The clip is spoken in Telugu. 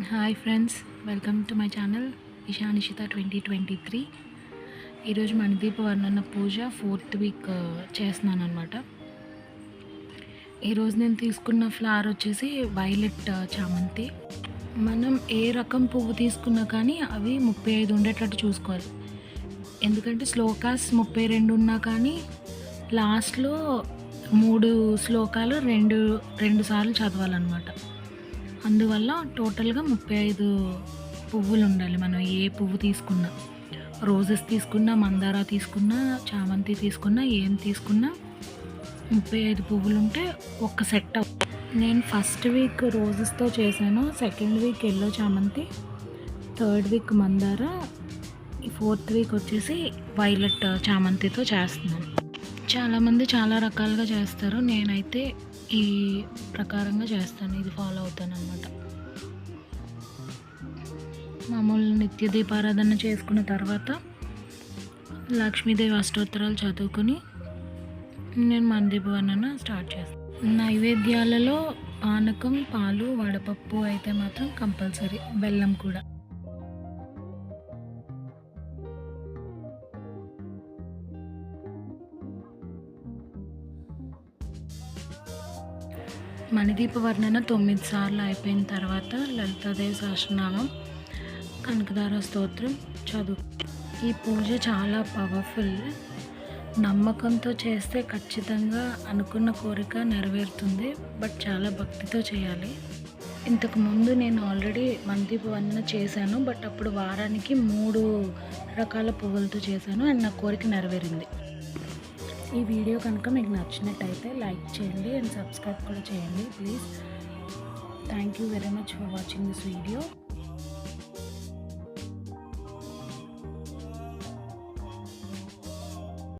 Hi friends welcome to my channel Ishanishitha twenty twenty three ఈరోజు మణిదీప వర్ణన పూజ ఫోర్త్ వీక్ uh, చేస్తున్నాను అనమాట ఈరోజు నేను తీసుకున్న ఫ్లవర్ వచ్చేసి వైలెట్ uh, చామంతి. మనం ఏ రకం పువ్వు తీసుకున్నా కానీ అవి ముప్పై ఐదు ఉండేటట్టు చూసుకోవాలి. ఎందుకంటే శ్లోకాస్ ముప్పై రెండు ఉన్నా కానీ లాస్ట్లో మూడు శ్లోకాలు రెండు రెండు సార్లు చదవాలన్నమాట. అందువల్ల టోటల్గా ముప్పై ఐదు పువ్వులు ఉండాలి మనం ఏ పువ్వు తీసుకున్నా. రోజెస్ తీసుకున్నా మందార తీసుకున్నా చామంతి తీసుకున్నా ఏం తీసుకున్నా ముప్పై ఐదు పువ్వులు ఉంటే ఒక్క సెట్ నేను ఫస్ట్ వీక్ రోజెస్తో చేశాను సెకండ్ వీక్ ఎల్లో చామంతి థర్డ్ వీక్ మందార ఫోర్త్ వీక్ వచ్చేసి వైలెట్ చామంతితో చేస్తున్నాను. చాలామంది చాలా రకాలుగా చేస్తారు. నేనైతే ఈ ప్రకారంగా చేస్తాను. ఇది ఫాలో అవుతాను అనమాట మామూలు నిత్య దీపారాధన చేసుకున్న తర్వాత లక్ష్మీదేవి అష్టోత్తరాలు చదువుకుని నేను మందీప వర్ణన స్టార్ట్ చేస్తాను. నైవేద్యాలలో పానకం పాలు వడపప్పు అయితే మాత్రం కంపల్సరీ. బెల్లం కూడా. మణిదీప వర్ణన తొమ్మిది సార్లు అయిపోయిన తర్వాత లలితాదేవి సహస్రనామం కనకదార స్తోత్రం చదువు. ఈ పూజ చాలా పవర్ఫుల్ నమ్మకంతో చేస్తే ఖచ్చితంగా అనుకున్న కోరిక నెరవేరుతుంది బట్ చాలా భక్తితో చేయాలి. ఇంతకు ముందు నేను ఆల్రెడీ మణిదీప వర్ణన చేశాను బట్ అప్పుడు వారానికి మూడు రకాల పువ్వులతో చేశాను అండ్ నా కోరిక నెరవేరింది. ఈ వీడియో కనుక మీకు నచ్చినట్టయితే లైక్ చేయండి అండ్ సబ్స్క్రైబ్ కూడా చేయండి please. Thank you very much for watching this video